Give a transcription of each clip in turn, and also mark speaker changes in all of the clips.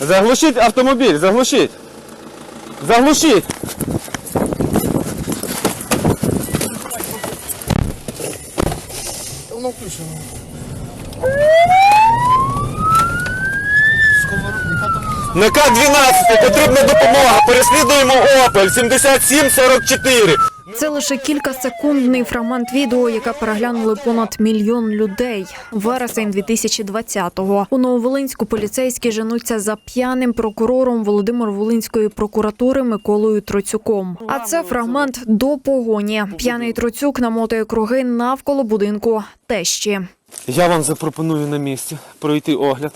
Speaker 1: Заглушіть автомобіль, заглушіть. Заглушіть.
Speaker 2: Воно включено.
Speaker 1: На К-12 потрібна допомога. Переслідуємо Опель 7744.
Speaker 3: Це лише кількасекундний фрагмент відео, яке переглянули понад мільйон людей. Вересень 2020-го. У Нововолинську поліцейські женуться за п'яним прокурором Володимир Волинської прокуратури Миколою Троцюком. А це фрагмент до погоні. П'яний Троцюк намотує круги навколо будинку тещі.
Speaker 1: Я вам запропоную на місці пройти огляд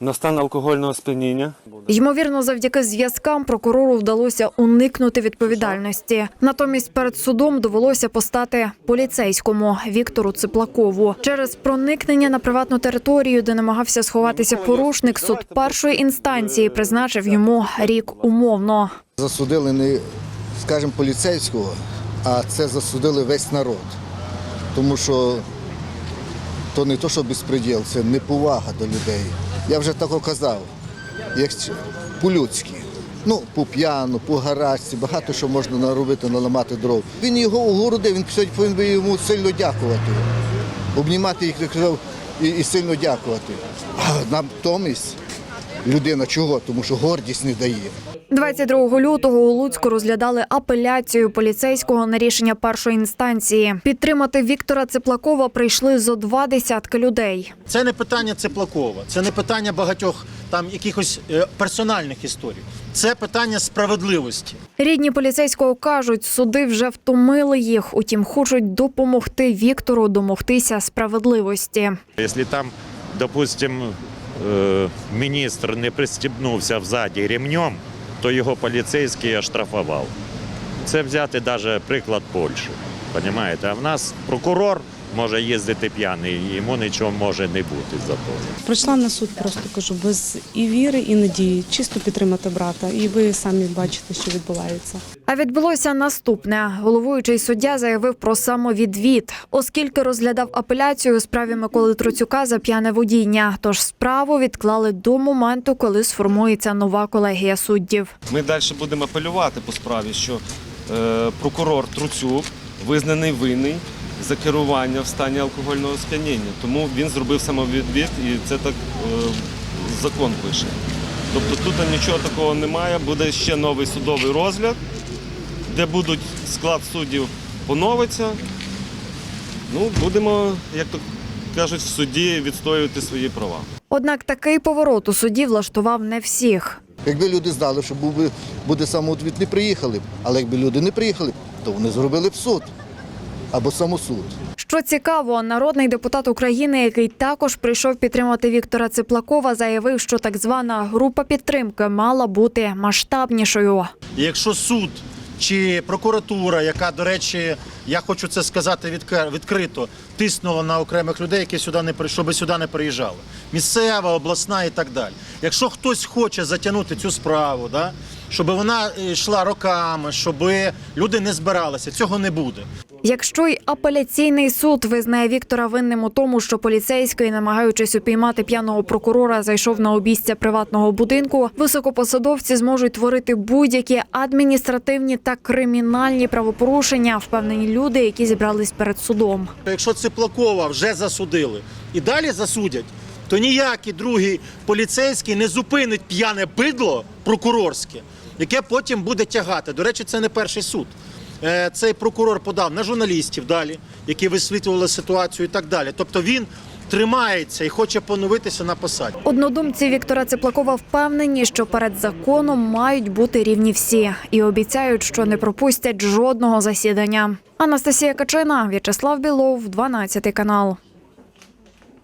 Speaker 1: на стан алкогольного сп'яніння.
Speaker 3: Ймовірно, завдяки зв'язкам прокурору вдалося уникнути відповідальності. Натомість перед судом довелося постати поліцейському Віктору Циплакову через проникнення на приватну територію, де намагався сховатися порушник. Суд першої інстанції призначив йому рік умовно.
Speaker 2: Засудили не, скажімо, поліцейського, а це засудили весь народ. Тому що то не то, що безпреділ, це неповага до людей. Я вже так казав, як по-людськи. Ну, по п'яну, по гаражці, багато що можна наробити, наламати дров. Він його огородив, він сьогодні повинен би йому сильно дякувати. Обнімати їх казав, і, і сильно дякувати. А нам натомість людина чого? Тому що гордість не дає.
Speaker 3: 22 лютого у Луцьку розглядали апеляцію поліцейського на рішення першої інстанції. Підтримати Віктора Циплакова прийшли зо два десятки людей.
Speaker 4: Це не питання Цеплакова, це не питання багатьох там якихось е, персональних історій. Це питання справедливості.
Speaker 3: Рідні поліцейського кажуть, суди вже втомили їх, утім хочуть допомогти Віктору домогтися справедливості.
Speaker 5: Если там, допустим, е, міністр не пристібнувся взаді ремнем, то його поліцейський оштрафував. Це взяти навіть приклад Польщі. Понимаєте? А в нас прокурор може їздити п'яний, йому нічого може не бути за того.
Speaker 6: Прийшла на суд, просто кажу, без і віри, і надії, чисто підтримати брата. І ви самі бачите, що відбувається.
Speaker 3: А відбулося наступне. Головуючий суддя заявив про самовідвід, оскільки розглядав апеляцію у справі Миколи Троцюка за п'яне водіння. Тож справу відклали до моменту, коли сформується нова колегія суддів.
Speaker 7: Ми далі будемо апелювати по справі, що е, прокурор Труцюк визнаний винний за керування в стані алкогольного сп'яніння. Тому він зробив самовідвід і це так е, закон пише. Тобто тут нічого такого немає, буде ще новий судовий розгляд, де будуть склад суддів поновиться. Ну, будемо, як то кажуть, в суді відстоювати свої права.
Speaker 3: Однак такий поворот у суді влаштував не всіх.
Speaker 2: Якби люди знали, що був би, буде самоотвід, не приїхали б. Але якби люди не приїхали, то вони зробили б суд або самосуд.
Speaker 3: Що цікаво, народний депутат України, який також прийшов підтримати Віктора Циплакова, заявив, що так звана група підтримки мала бути масштабнішою.
Speaker 4: Якщо суд чи прокуратура, яка, до речі, я хочу це сказати відкр- відкрито, тиснула на окремих людей, які сюди не при- щоб сюди не приїжджали, місцева, обласна і так далі. Якщо хтось хоче затягнути цю справу, да, щоб вона е, йшла роками, щоб люди не збиралися, цього не буде.
Speaker 3: Якщо й апеляційний суд визнає Віктора винним у тому, що поліцейський, намагаючись упіймати п'яного прокурора, зайшов на обійстя приватного будинку, високопосадовці зможуть творити будь-які адміністративні та кримінальні правопорушення, впевнені люди, які зібрались перед судом.
Speaker 4: Якщо Циплакова вже засудили і далі засудять, то ніякий другий поліцейський не зупинить п'яне бидло прокурорське, яке потім буде тягати. До речі, це не перший суд. Е, Цей прокурор подав на журналістів далі, які висвітлювали ситуацію і так далі. Тобто він тримається і хоче поновитися на посаді.
Speaker 3: Однодумці Віктора Циплакова впевнені, що перед законом мають бути рівні всі, і обіцяють, що не пропустять жодного засідання. Анастасія Качина, В'ячеслав Білов, 12 канал.